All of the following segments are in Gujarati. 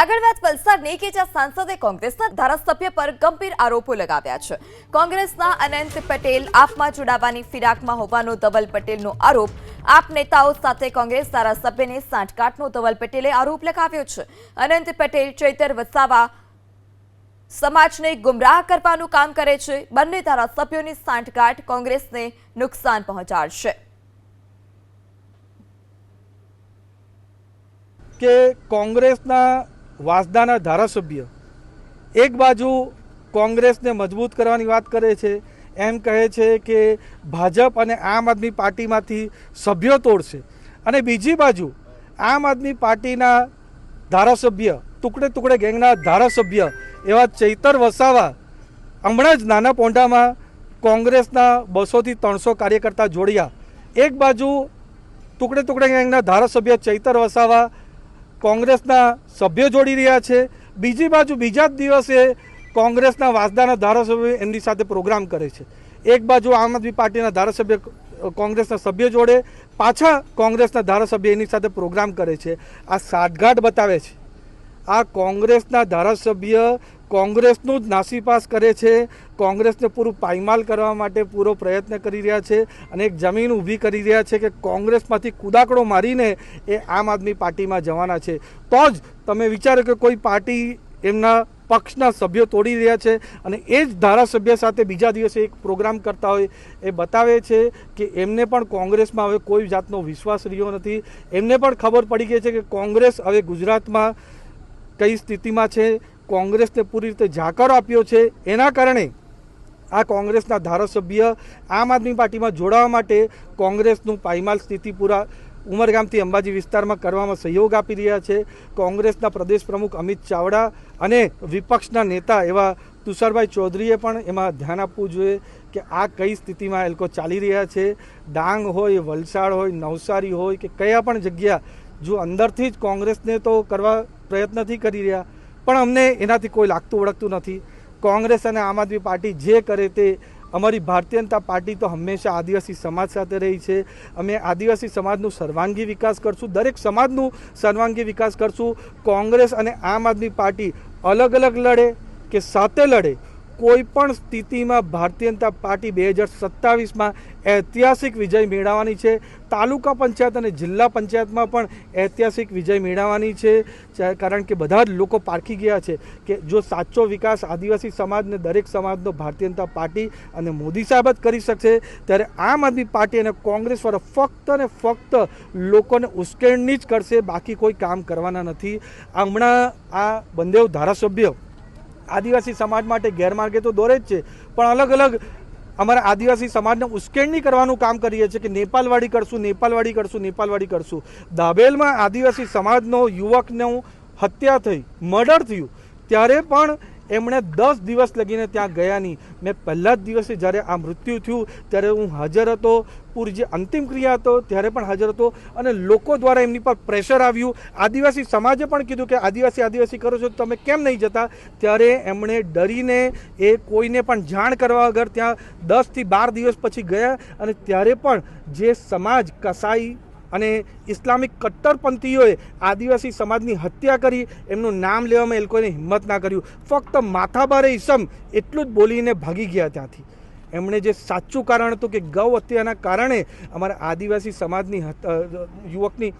આગળ વાત વલસાડની કે જ્યાં સાંસદે કોંગ્રેસના ધારાસભ્ય પર ગંભીર આરોપો લગાવ્યા છે. કોંગ્રેસના અનંત પટેલ આપમાં જોડાવાની ફિરાકમાં હોવાનો ધવલ પટેલનો આરોપ. આપ નેતાઓ સાથે કોંગ્રેસ ધારાસભ્યને સાંઠગાંઠનો ધવલ પટેલે આરોપ લગાવ્યો છે. અનંત પટેલ, ચૈતર વસાવા સમાજને ગુમરાહ કરવાનું કામ કરે છે. બંને ધારાસભ્યોની સાંઠગાંઠ કોંગ્રેસને નુકસાન પહોંચાડશે. કે કોંગ્રેસના વાસદાના ધારાસભ્ય. એક બાજુ કોંગ્રેસને મજબૂત કરવાની વાત કરે છે, એમ કહે છે કે ભાજપ અને આમ આદમી પાર્ટીમાંથી સભ્યો તોડશે. અને બીજી બાજુ આમ આદમી પાર્ટીના ધારાસભ્ય, ટુકડે ટુકડે ગેંગના ધારાસભ્ય એવા ચૈતર વસાવા હમણાં જ નાના પોંડામાં કોંગ્રેસના બસોથી ત્રણસો કાર્યકર્તા જોડ્યા. એક બાજુ ટુકડે ટુકડે ગેંગના ધારાસભ્ય ચૈતર વસાવા કોંગ્રેસના સભ્યો જોડી રહ્યા છે. બીજી બાજુ બીજા જ દિવસે કોંગ્રેસના વાસદાના ધારાસભ્યો એમની સાથે પ્રોગ્રામ કરે છે. એક બાજુ આમ આદમી પાર્ટીના ધારાસભ્ય કોંગ્રેસના સભ્ય જોડે પાછા કોંગ્રેસના ધારાસભ્ય એની સાથે પ્રોગ્રામ કરે છે. આ સાઠગાંઠ બતાવે છે. આ કોંગ્રેસના ધારાસભ્ય કોંગ્રેસનું જ નાસીપાસ કરે છે. કોંગ્રેસને પૂરું પાયમાલ કરવા માટે પૂરો પ્રયત્ન કરી રહ્યા છે અને એક જમીન ઊભી કરી રહ્યા છે કે કોંગ્રેસમાંથી કુદાકડો મારીને એ આમ આદમી પાર્ટીમાં જવાના છે. તો જ તમે વિચારો કે કોઈ પાર્ટી એમના પક્ષના સભ્યો તોડી રહ્યા છે અને એ જ ધારાસભ્ય સાથે બીજા દિવસે એક પ્રોગ્રામ કરતા હોય એ બતાવે છે કે એમને પણ કોંગ્રેસમાં હવે કોઈ જાતનો વિશ્વાસ રહ્યો નથી. એમને પણ ખબર પડી ગઈ છે કે કોંગ્રેસ હવે ગુજરાતમાં કઈ સ્થિતિમાં છે, કોંગ્રેસને પૂરી રીતે જાકારો આપ્યો છે, એના કારણે આ કોંગ્રેસના ધારાસભ્ય આમ આદમી પાર્ટીમાં જોડાવા માટે કોંગ્રેસનું પાયમાલ સ્થિતિ પૂરા ઉમરગામથી અંબાજી વિસ્તારમાં કરવામાં સહયોગ આપી રહ્યા છે. કોંગ્રેસના પ્રદેશ પ્રમુખ અમિત ચાવડા અને વિપક્ષના નેતા એવા તુષારભાઈ ચૌધરીએ પણ એમાં ધ્યાન આપવું જોઈએ કે આ કઈ સ્થિતિમાં એ લોકો ચાલી રહ્યા છે. ડાંગ હોય, વલસાડ હોય, નવસારી હોય કે કયા પણ જગ્યા જો અંદરથી જ કોંગ્રેસને તો કરવા પ્રયત્ન નથી કરી રહ્યા, પણ અમને એનાથી કોઈ લાગતું ઓળખતું નથી. કોંગ્રેસ અને આમ આદમી પાર્ટી જે કરે તે અમારી ભારતીય જનતા પાર્ટી તો હંમેશા આદિવાસી સમાજ સાથે રહી છે. અમે આદિવાસી સમાજનું સર્વાંગી વિકાસ કરશું, દરેક સમાજનું સર્વાંગી વિકાસ કરશું. કોંગ્રેસ અને આમ આદમી પાર્ટી અલગ અલગ લડે કે સાથે લડે કોઈ પણ સ્થિતિમાં ભારતીય જનતા પાર્ટી બે હજાર સત્તાવીસમાં ઐતિહાસિક વિજય મેળવવાની છે. તાલુકા પંચાયત અને જિલ્લા પંચાયતમાં પણ ઐતિહાસિક વિજય મેળવવાની છે. કારણ કે બધા જ લોકો પારખી ગયા છે કે જો સાચો વિકાસ આદિવાસી સમાજને દરેક સમાજનો ભારતીય જનતા પાર્ટી અને મોદી સાહેબ જ કરી શકશે, ત્યારે આમ આદમી પાર્ટી અને કોંગ્રેસ વાળા ફક્ત અને ફક્ત લોકોને ઉશ્કેરણી જ કરશે, બાકી કોઈ કામ કરવાના નથી. હમણાં આ બંદેવ ધારાસભ્ય આદિવાસી સમાજ માટે ગેરમાર્ગે તો દોરે જ છે, પણ અલગ અલગ અમારા આદિવાસી સમાજને ઉશ્કેરણી કરવાનું કામ કરીએ છીએ કે નેપાલવાડી કરશું નેપાલવાડી કરશું નેપાલવાડી કરશું. દાબેલમાં આદિવાસી સમાજનો યુવકનું હત્યા થઈ, મર્ડર થયું. ત્યારે પણ એમણે દસ દિવસ લગીને ત્યાં ગયા નહીં મેં પહેલા જ દિવસે જ્યારે આ મૃત્યુ થયું, ત્યારે હું હાજર હતો. પૂરી જે અંતિમ ક્રિયા હતો, ત્યારે પણ હાજર હતો. અને લોકો દ્વારા એમની પર પ્રેશર આવ્યું. આદિવાસી સમાજે પણ કીધું કે આદિવાસી આદિવાસી કરો છો, તમે કેમ નહીં જતા? ત્યારે એમણે ડરીને એ કોઈને પણ જાણ કરવા વગર ત્યાં દસથી બાર દિવસ પછી ગયા. અને ત્યારે પણ જે સમાજ કસાઈ અને ઇસ્લામિક કટ્ટરપંથીઓએ આદિવાસી સમાજની હત્યા કરી, એમનું નામ લેવામાં એ લોકોને હિંમત ના કર્યું. ફક્ત માથાભારે ઈસમ એટલું જ બોલીને ભાગી ગયા ત્યાંથી. એમણે જે સાચું કારણ હતું કે ગૌ હત્યાના કારણે અમારા આદિવાસી સમાજની યુવકની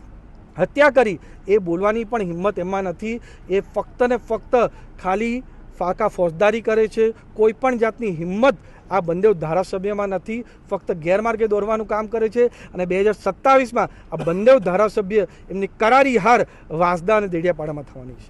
હત્યા કરી, એ બોલવાની પણ હિંમત એમાં નથી. એ ફક્ત ને ફક્ત ખાલી ફાકા ફોજદારી કરે છે, કોઈ પણ જાતની હિંમત આ બંને ધારાસભ્યમાં નથી. ફક્ત ગેરમાર્ગે દોરવાનું કામ કરે છે અને બે હજાર સત્તાવીસમાં આ બંદેવ ધારાસભ્ય એમની કરારી હાર વાંસદા અને દેડિયાપાડામાં થવાની છે.